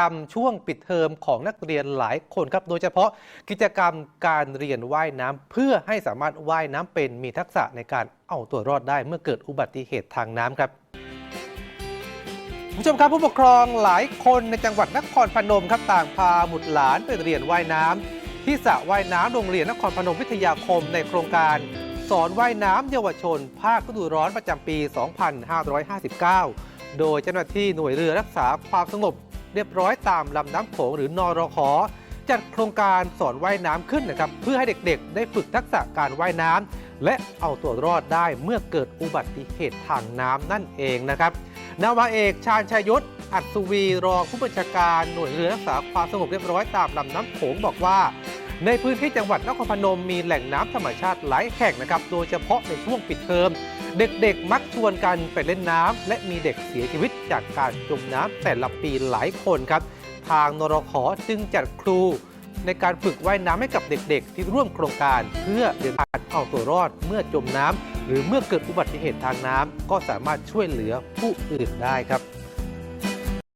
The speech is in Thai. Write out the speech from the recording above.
รรมช่วงปิดเทอมของนักเรียนหลายคนครับ โดยเฉพาะกิจกรรมการเรียนว่ายน้ำเพื่อให้สามารถว่ายน้ำเป็นมีทักษะในการเอาตัวรอดได้เมื่อเกิดอุบัติเหตุทางน้ำครับผู้ชมครับผู้ปกครองหลายคนในจังหวัดนครพนมครับต่างพาบุตรหลานไปเรียนว่ายน้ำที่สระว่ายน้ำโรงเรียนนครพนมวิทยาคมในโครงการ สอนว่ายน้ำเยาวชน ภาคฤดูร้อนประจำปี 2559 โดยเจ้าหน้าที่หน่วยเรือรักษาความสงบ เรียบร้อยตามลำน้ำโขงหรือนอรขจัดโครงการสอนว่ายน้ำขึ้นนะครับเพื่อให้เด็กๆ ได้ฝึกทักษะการว่ายน้ำและเอาตัวรอดได้เมื่อเกิดอุบัติเหตุทางน้ำนั่นเองนะครับนาวาเอกชาญชายศอัศวีรองผู้บัญชาการหน่วยเรือรักษาความสงบเรียบร้อยตามลำน้ำโขงบอกว่า ในพื้นที่จังหวัดนครพนมมีแหล่งน้ำธรรมชาติหลายแห่งนะครับ โดยเฉพาะในช่วงปิดเทอม เด็กๆ มักชวนกันไปเล่นน้ำและมีเด็กเสียชีวิตจากการจมน้ำแต่ละปีหลายคนครับ ทางนรขจึงจัดครู ในการฝึกว่ายน้ำให้กับเด็กๆ ที่ร่วมโครงการ เพื่อเรียนการเอาตัวรอดเมื่อจมน้ำหรือเมื่อเกิดอุบัติเหตุทางน้ำก็สามารถช่วยเหลือผู้อื่นได้ครับ